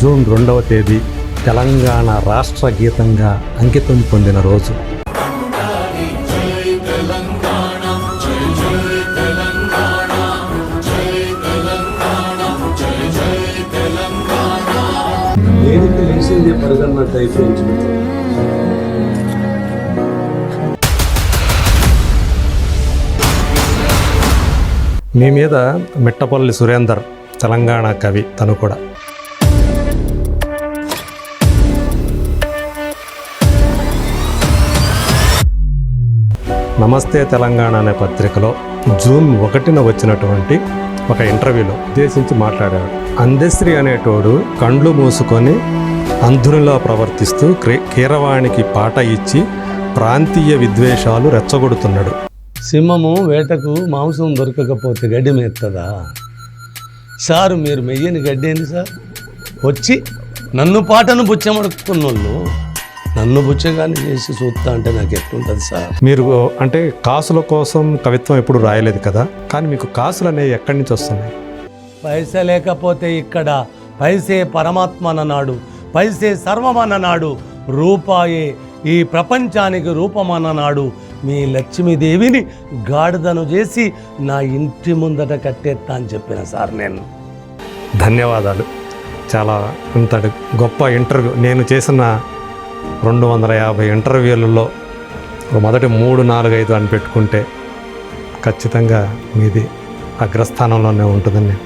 June రెండవ తేదీ తెలంగాణ రాష్ట్ర గీతంగా అంకితం పొందిన రోజు. దేనికి లేచిందే పరిగణనట్టు అయిపోయింది. మీ మీద మిట్టపల్లి సురేందర్ తెలంగాణ కవి తను కూడా. నమస్తే తెలంగాణ అనే పత్రికలో జూన్ ఒకటిన వచ్చినటువంటి ఒక ఇంటర్వ్యూలో ఉద్దేశించి మాట్లాడాడు అందశ్రీ అనేటోడు కండ్లు మూసుకొని అంధునిలా ప్రవర్తిస్తూ కీరవాణికి పాట ఇచ్చి ప్రాంతీయ విద్వేషాలు రెచ్చగొడుతున్నాడు. సింహము వేటకు మాంసం దొరకకపోతే గడ్డి మేస్తుందా సారు మీరు మెయ్యని గడ్డి ఏంది సార్? వచ్చి నన్ను పాటను బుచ్చమడుకున్నోళ్ళు నన్ను బుచ్చగాని చేసి చూస్తా అంటే నాకు ఎట్లుంటుంది సార్? మీరు అంటే కాసుల కోసం కవిత్వం ఎప్పుడు రాయలేదు కదా? కానీ మీకు కాసులు అనేవి ఎక్కడి నుంచి వస్తున్నాయి? పైస లేకపోతే ఇక్కడ పైసే పరమాత్మ అన్ననాడు పైసే సర్వమన్ననాడు రూపాయే ఈ ప్రపంచానికి రూపమన్ననాడు మీ లక్ష్మీదేవిని గాడిదను చేసి నా ఇంటి ముందట కట్టేస్తా అని చెప్పిన సార్ నేను. ధన్యవాదాలు. చాలా ఇంతటి గొప్ప ఇంటర్వ్యూ నేను చేసిన రెండు వందల యాభై ఇంటర్వ్యూలలో మొదటి మూడు నాలుగు ఐదు అని పెట్టుకుంటే ఖచ్చితంగా మీది అగ్రస్థానంలోనే ఉంటుందని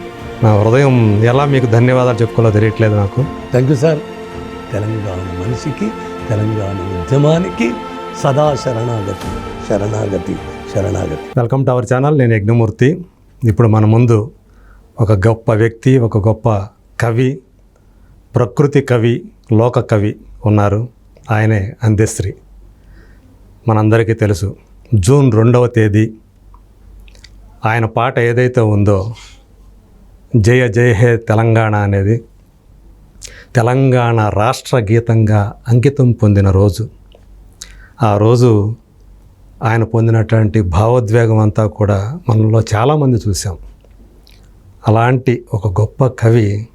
నా హృదయం ఎలా మీకు ధన్యవాదాలు చెప్పుకోవాలో తెలియట్లేదు నాకు. థ్యాంక్ యూ సార్ తెలంగాణ మనిషికి తెలంగాణ ఉద్యమానికి సదా శరణాగతి శరణాగతి శరణాగతి. వెల్కమ్ టు అవర్ ఛానల్ నేను యజ్ఞమూర్తి. ఇప్పుడు మన ముందు ఒక గొప్ప వ్యక్తి ఒక గొప్ప కవి ప్రకృతి కవి లోక కవి ఉన్నారు. ఆయనే అంత్యశ్రీ. మనందరికీ తెలుసు జూన్ రెండవ తేదీ ఆయన పాట ఏదైతే ఉందో జయ జయ హే తెలంగాణ అనేది తెలంగాణ రాష్ట్ర గీతంగా అంకితం పొందిన రోజు. ఆ రోజు ఆయన పొందినటువంటి భావోద్వేగం అంతా కూడా మనలో చాలామంది చూసాం అలాంటి ఒక గొప్ప కవి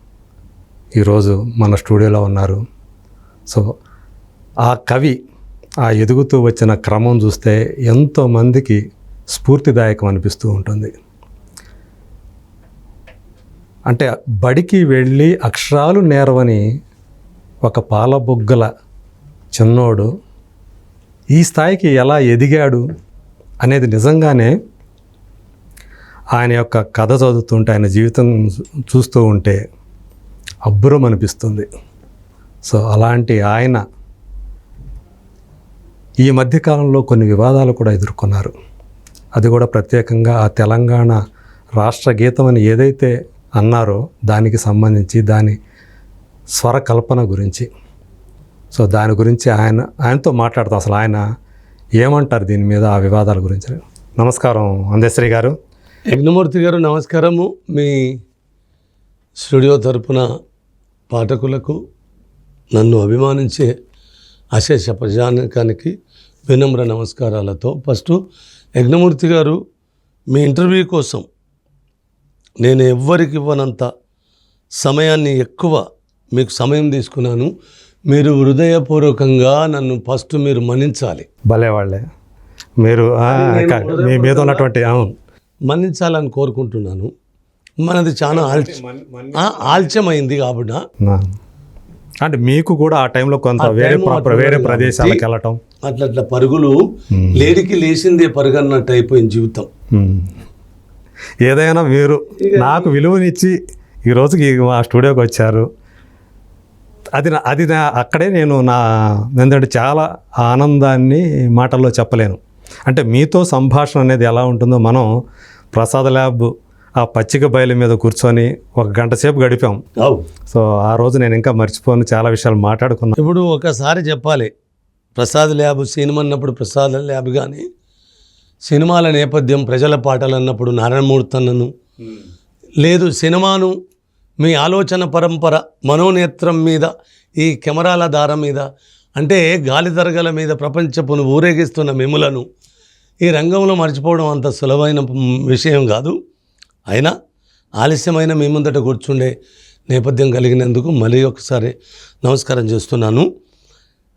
ఈరోజు మన స్టూడియోలో ఉన్నారు. సో ఆ కవి ఆ ఎదుగుతూ వచ్చిన క్రమం చూస్తే ఎంతోమందికి స్ఫూర్తిదాయకం అనిపిస్తూ ఉంటుంది. అంటే బడికి వెళ్ళి అక్షరాలు నేరవని ఒక పాలబుగ్గల చిన్నోడు ఈ స్థాయికి ఎలా ఎదిగాడు అనేది నిజంగానే ఆయన యొక్క కథ చదువుతుంటే ఆయన జీవితం చూస్తూ ఉంటే అబ్బురం అనిపిస్తుంది. సో అలాంటి ఆయన ఈ మధ్యకాలంలో కొన్ని వివాదాలు కూడా ఎదుర్కొన్నారు. అది కూడా ప్రత్యేకంగా ఆ తెలంగాణ రాష్ట్ర గీతం అని ఏదైతే అన్నారో దానికి సంబంధించి దాని స్వర కల్పన గురించి. సో దాని గురించి ఆయన ఆయనతో మాట్లాడుతూ అసలు ఆయన ఏమంటారు దీని మీద ఆ వివాదాల గురించి? నమస్కారం అందేశ్రీ గారు. యజ్ఞమూర్తి గారు నమస్కారము. మీ స్టూడియో తరపున పాఠకులకు నన్ను అభిమానించే అశేష ప్రజానికానికి వినమ్ర నమస్కారాలతో ఫస్ట్ యజ్ఞమూర్తి గారు మీ ఇంటర్వ్యూ కోసం నేను ఎవ్వరికి ఇవ్వనంత సమయాన్ని ఎక్కువ మీకు సమయం తీసుకున్నాను. మీరు హృదయపూర్వకంగా నన్ను ఫస్ట్ మీరు మన్నించాలి. భలే వాళ్ళే. మీరు మీ మీద ఉన్నటువంటి అవును. మన్నించాలని కోరుకుంటున్నాను. మనది చాలా ఆల్చ ఆ, ఆలస్యమైంది కాబట్టి అంటే మీకు కూడా ఆ టైంలో కొంత వేరే వేరే ప్రదేశాలకు వెళ్ళటం. అట్లా అట్లా పరుగులు లేడికి లేచిందే పరుగన్నట్టు అయిపోయింది జీవితం. ఏదైనా మీరు నాకు విలువనిచ్చి ఈ రోజుకి మా స్టూడియోకి వచ్చారు. అది నా- అది నా అక్కడే నేను నా ఏంటంటే చాలా ఆనందాన్ని మాటల్లో చెప్పలేను. అంటే మీతో సంభాషణ అనేది ఎలా ఉంటుందో మనం ప్రసాద్ ల్యాబ్ ఆ పచ్చిక బయలు మీద కూర్చొని ఒక గంట సేపు గడిపాం. సో ఆ రోజు నేను ఇంకా మర్చిపోను చాలా విషయాలు మాట్లాడుకున్నాను ఇప్పుడు ఒకసారి చెప్పాలి. ప్రసాద్ ల్యాబ్ సినిమా అన్నప్పుడు ప్రసాద్ ల్యాబ్ కానీ సినిమాల నేపథ్యం ప్రజల పాటలు అన్నప్పుడు నారాయణమూర్తి అన్నను లేదు సినిమాను మీ ఆలోచన పరంపర మనోనేత్రం మీద ఈ కెమెరాల దారం మీద అంటే గాలి తరగల మీద ప్రపంచపును ఊరేగిస్తున్న మిములను ఈ రంగంలో మర్చిపోవడం అంత సులభమైన విషయం కాదు. అయినా ఆలస్యమైన మీ ముందట కూర్చుండే నేపథ్యం కలిగినందుకు మళ్ళీ ఒకసారి నమస్కారం చేస్తున్నాను.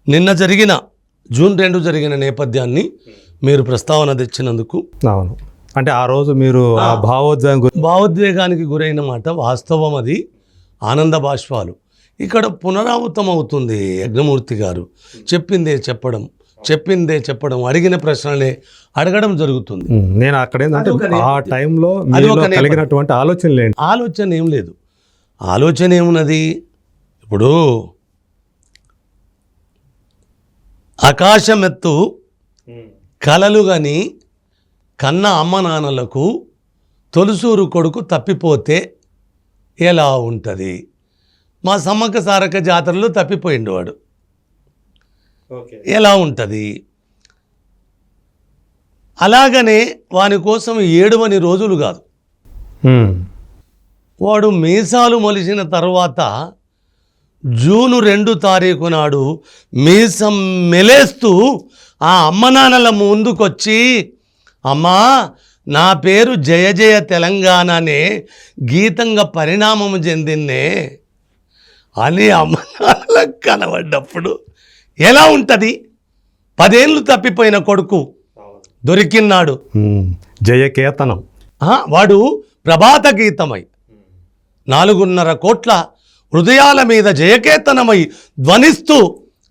నిన్న జరిగిన జూన్ రెండు జరిగిన నేపథ్యాన్ని మీరు ప్రస్తావన తెచ్చినందుకు. అవును. అంటే ఆ రోజు మీరు భావోద్వేగం భావోద్వేగానికి గురైన మాట వాస్తవం అది. ఆనంద బాష్పాలు. ఇక్కడ పునరావృతం అవుతుంది యజ్ఞమూర్తి గారు. చెప్పిందే చెప్పడం. చెప్పిందే చెప్పడం అడిగిన ప్రశ్నలే అడగడం జరుగుతుంది. నేను అక్కడ ఏంటంటే ఆ టైంలో. కలిగినటువంటి ఆలోచనలు ఏంటి? ఆలోచన ఏం లేదు. ఆలోచన ఏమున్నది? ఇప్పుడు ఆకాశమెత్తు కలలు గని కన్న అమ్మ నాన్నలకు తొలుసూరు కొడుకు తప్పిపోతే ఎలా ఉంటుంది? మా సమ్మక్క సారక్క జాతరలో తప్పిపోయిండు వాడు. ఎలా ఉంటుంది? అలాగనే వాని కోసం ఏడువని రోజులు కాదు. వాడు మీసాలు మొలిసిన తర్వాత జూను రెండు తారీఖు నాడు మీసం మెలేస్తూ ఆ అమ్మ నాన్నల ముందుకొచ్చి అమ్మా నా పేరు జయ జయ తెలంగాణనే గీతంగా పరిణామం చెందిందే అని అమ్మ నాన్నలకు కనబడ్డప్పుడు ఎలా ఉంటుంది? పదేళ్ళు తప్పిపోయిన కొడుకు దొరికిన్నాడు. జయకేతనం. వాడు ప్రభాత గీతమై. నాలుగున్నర కోట్ల హృదయాల మీద జయకేతనమై ధ్వనిస్తూ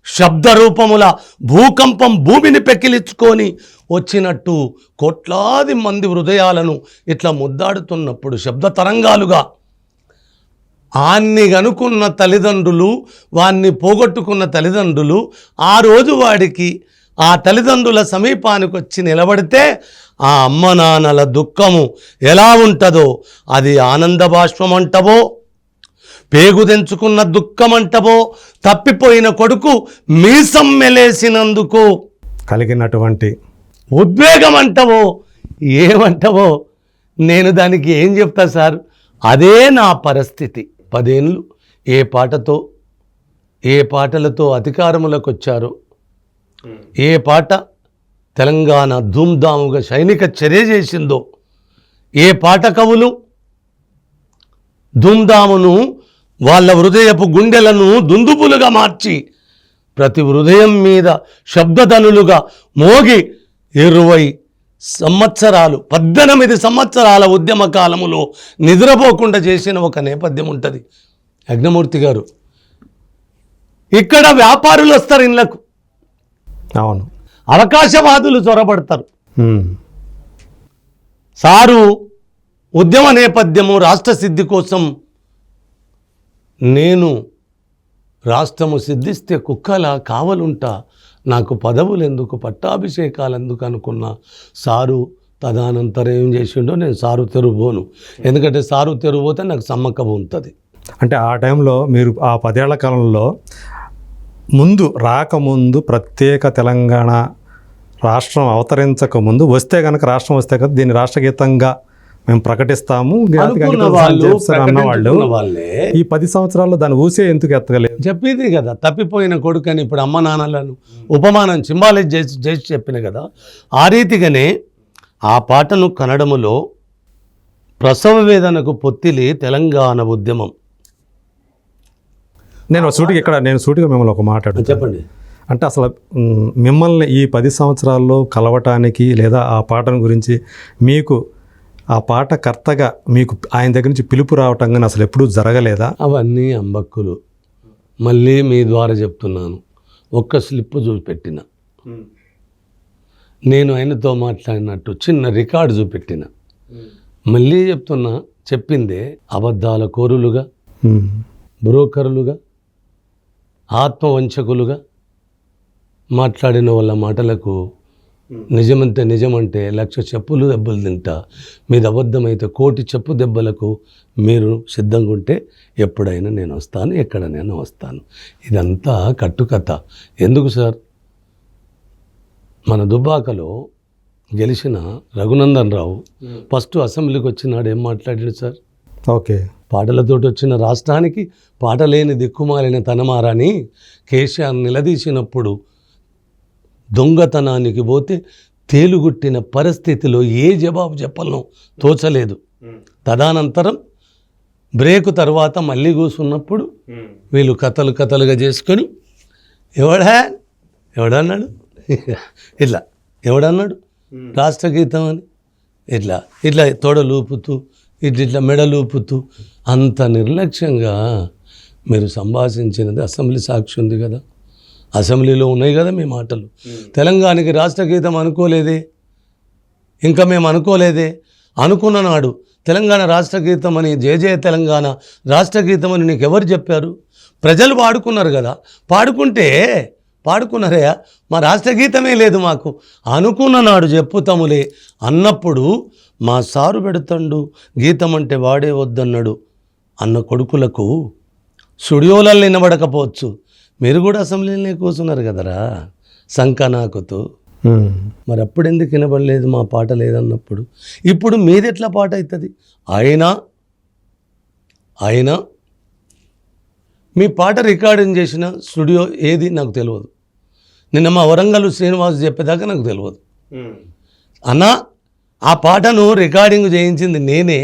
శబ్ద రూపముల భూకంపం భూమిని పెకిలించుకొని వచ్చినట్టు కోట్లాది మంది హృదయాలను ఇట్లా ముద్దాడుతున్నప్పుడు శబ్ద తరంగాలుగా ఆన్ని కనుక్కున్న తల్లిదండ్రులు వాన్ని పోగొట్టుకున్న తల్లిదండ్రులు ఆ రోజు వాడికి ఆ తల్లిదండ్రుల సమీపానికి వచ్చి నిలబడితే ఆ అమ్మ నాన్నల దుఃఖము ఎలా ఉంటుందో అది ఆనంద బాష్పం అంటవో పేగు తెంచుకున్న దుఃఖం అంటవో తప్పిపోయిన కొడుకు మీసం మెలేసినందుకు కలిగినటువంటి ఉద్వేగం అంటవో ఏమంటవో నేను దానికి ఏం చెప్తా సార్? అదే నా పరిస్థితి. పదేళ్ళు ఏ పాటతో ఏ పాటలతో అధికారములకు వచ్చారో ఏ పాట తెలంగాణ ధూమ్ధాముగా సైనిక చర్య చేసిందో? ఏ పాట కవులు ధూమ్ధామును వాళ్ళ హృదయపు గుండెలను దుందుపులుగా మార్చి ప్రతి హృదయం మీద శబ్దధనులుగా మోగి ఇరవై సంవత్సరాలు పద్దెనిమిది సంవత్సరాల ఉద్యమ కాలములో నిద్రపోకుండా చేసిన ఒక నేపథ్యం ఉంటుంది. యజ్ఞమూర్తి గారు ఇక్కడ వ్యాపారులు వస్తారు ఇళ్ళకు అవును. అవకాశవాదులు చొరబడతారు. సారు ఉద్యమ నేపథ్యము రాష్ట్ర సిద్ధి కోసం నేను రాష్ట్రము సిద్ధిస్తే కుక్కలా కావలుంటా నాకు పదవులు ఎందుకు పట్టాభిషేకాలు ఎందుకు అనుకున్న సారు తదనంతరం ఏం చేసిండో నేను సారు తెరుబోను ఎందుకంటే సారు తెరుబోతే నాకు సమ్మకం ఉంటుంది. అంటే ఆ టైంలో మీరు ఆ పదేళ్ళ కాలంలో ముందు రాకముందు ప్రత్యేక తెలంగాణ రాష్ట్రం అవతరించక ముందు వస్తే కనుక రాష్ట్రం వస్తే కదా దీన్ని రాష్ట్రగీతంగా మేము ప్రకటిస్తాము వాళ్ళు ఈ పది సంవత్సరాల్లో దాని ఊసే ఎందుకు ఎత్తగలేదు? చెప్పేది కదా తప్పిపోయిన కొడుకని ఇప్పుడు అమ్మ నాన్నలను ఉపమానం సింబాలైజ్ చేసి చేసి చెప్పిన కదా ఆ రీతిగానే ఆ పాటను కన్నడములో ప్రసవ వేదనకు పొత్తిలి తెలంగాణ ఉద్యమం. నేను సూటిగా ఇక్కడ నేను సూటిగా మిమ్మల్ని ఒక మాట. చెప్పండి. అంటే అసలు మిమ్మల్ని ఈ పది సంవత్సరాల్లో కలవటానికి లేదా ఆ పాటను గురించి మీకు ఆ పాట కర్తగా మీకు ఆయన దగ్గర నుంచి పిలుపు రావటం కానీ అసలు ఎప్పుడూ జరగలేదా? అవన్నీ అంబక్కులు. మళ్ళీ మీ ద్వారా చెప్తున్నాను. ఒక్క స్లిప్ చూపెట్టిన. నేను ఆయనతో మాట్లాడినట్టు చిన్న రికార్డు చూపెట్టిన. మళ్ళీ చెప్తున్నా చెప్పిందే అబద్ధాల కోరులుగా బ్రోకర్లుగా ఆత్మవంచకులుగా మాట్లాడిన వాళ్ళ మాటలకు నిజమంటే నిజమంటే లక్ష చెప్పులు దెబ్బలు తింటా. మీది అబద్ధమైతే కోటి చెప్పు దెబ్బలకు మీరు సిద్ధంగా ఉంటే ఎప్పుడైనా నేను వస్తాను ఎక్కడనైనా వస్తాను. ఇదంతా కట్టుకథ. ఎందుకు సార్? మన దుబ్బాకలో గెలిచిన రఘునందన్ రావు ఫస్ట్ అసెంబ్లీకి వచ్చినాడు ఏం మాట్లాడాడు సార్? ఓకే. పాటలతోటి వచ్చిన రాష్ట్రానికి పాట లేని దిక్కుమాలిన తనమారని కేసీఆర్ నిలదీసినప్పుడు దొంగతనానికి పోతే తేలుగుట్టిన పరిస్థితిలో ఏ జవాబు చెప్పాలనో? తోచలేదు. తదనంతరం బ్రేక్ తర్వాత మళ్ళీ కూర్చున్నప్పుడు వీళ్ళు కథలు కథలుగా చేసుకొని ఎవడా? ఎవడన్నాడు? ఇట్లా. ఎవడన్నాడు? రాష్ట్ర గీతం అని. ఇట్లా. ఇట్లా తొడలూపుతూ ఇట్లా ఇట్లా మెడలూపుతూ అంత నిర్లక్ష్యంగా మీరు సంభాషించినది అసెంబ్లీ సాక్షి ఉంది కదా. అసెంబ్లీలో ఉన్నాయి కదా మీ మాటలు. తెలంగాణకి రాష్ట్ర గీతం అనుకోలేదే. ఇంకా మేము అనుకోలేదే. అనుకున్న నాడు తెలంగాణ రాష్ట్ర గీతం అని జయ జయ తెలంగాణ రాష్ట్ర గీతం అని నీకు ఎవరు చెప్పారు? ప్రజలు పాడుకున్నారు కదా. పాడుకుంటే పాడుకున్నారయ్యా మా రాష్ట్ర గీతమే లేదు మాకు. అనుకున్న నాడు చెప్పుతాములే. అన్నప్పుడు మా సారు పెడుతండు గీతం అంటే వాడే వద్దన్నాడు అన్న కొడుకులకు స్టూడియోలలో వినబడకపోవచ్చు మీరు కూడా అసెంబ్లీలోనే కూర్చున్నారు కదరా? సంకనాకుతూ. మరి అప్పుడు ఎందుకు వినబడలేదు మా పాట లేదన్నప్పుడు? ఇప్పుడు మీది ఎట్లా పాట అవుతుంది అయినా అయినా మీ పాట రికార్డింగ్ చేసిన స్టూడియో ఏది నాకు తెలియదు నిన్న మా వరంగల్ శ్రీనివాస్ చెప్పేదాకా నాకు తెలియదు అన్న ఆ పాటను రికార్డింగ్ చేయించింది నేనే.